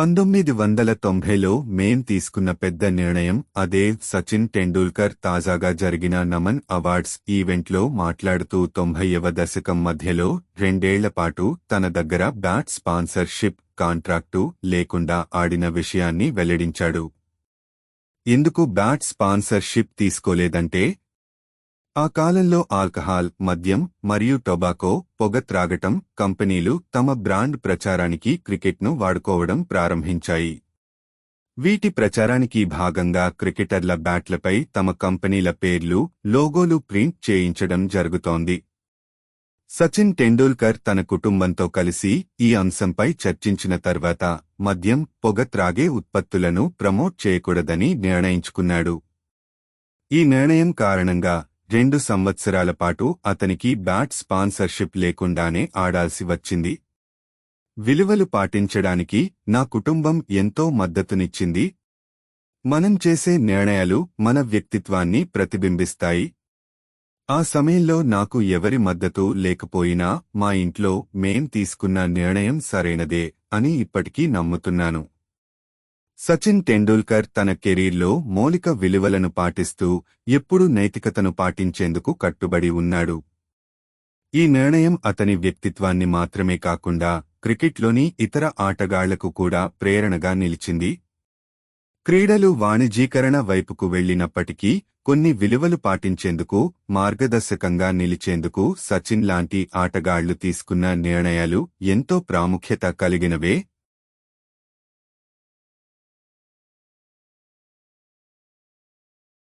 పంతొమ్మిది వందల తొంభైలో మేం తీసుకున్న పెద్ద నిర్ణయం అదే సచిన్ టెండూల్కర్ తాజాగా జరిగిన నమన్ అవార్డ్స్ ఈవెంట్లో మాట్లాడుతూ తొంభైవ దశకం మధ్యలో రెండేళ్ళ పాటు తన దగ్గర బ్యాట్ స్పాన్సర్షిప్ కాంట్రాక్టు లేకుండా ఆడిన విషయాన్ని వెల్లడించాడు. ఎందుకు బ్యాట్ స్పాన్సర్షిప్ తీసుకోలేదంటే ఆ కాలంలో ఆల్కహాల్ మద్యం మరియు టొబాకో పొగ త్రాగటం కంపెనీలు తమ బ్రాండ్ ప్రచారానికి క్రికెట్ను వాడుకోవడం ప్రారంభించాయి. వీటి ప్రచారానికి భాగంగా క్రికెటర్ల బ్యాట్లపై తమ కంపెనీల పేర్లు లోగోలు ప్రింట్ చేయించడం జరుగుతోంది. సచిన్ టెండూల్కర్ తన కుటుంబంతో కలిసి ఈ అంశంపై చర్చించిన తర్వాత మద్యం పొగ త్రాగే ఉత్పత్తులను ప్రమోట్ చేయకూడదని నిర్ణయించుకున్నాడు. ఈ నిర్ణయం కారణంగా రెండు సంవత్సరాల పాటు అతనికి బ్యాట్ స్పాన్సర్షిప్ లేకుండానే ఆడాల్సి వచ్చింది. విలువలు పాటించడానికి నా కుటుంబం ఎంతో మద్దతునిచ్చింది. మనం చేసే నిర్ణయాలు మన వ్యక్తిత్వాన్ని ప్రతిబింబిస్తాయి. ఆ సమయంలో నాకు ఎవరి మద్దతు లేకపోయినా మా ఇంట్లో మేం తీసుకున్న నిర్ణయం సరైనదే అని ఇప్పటికీ నమ్ముతున్నాను. సచిన్ టెండూల్కర్ తన కెరీర్లో మౌలిక విలువలను పాటిస్తూ ఎప్పుడూ నైతికతను పాటించేందుకు కట్టుబడి ఉన్నాడు. ఈ నిర్ణయం అతని వ్యక్తిత్వాన్ని మాత్రమే కాకుండా క్రికెట్లోని ఇతర ఆటగాళ్ళకు కూడా ప్రేరణగా నిలిచింది. క్రీడలు వాణిజ్యీకరణ వైపుకు వెళ్ళినప్పటికీ కొన్ని విలువలు పాటించేందుకు మార్గదర్శకంగా నిలిచేందుకు సచిన్ లాంటి ఆటగాళ్ళు తీసుకున్న నిర్ణయాలు ఎంతో ప్రాముఖ్యత కలిగినవే.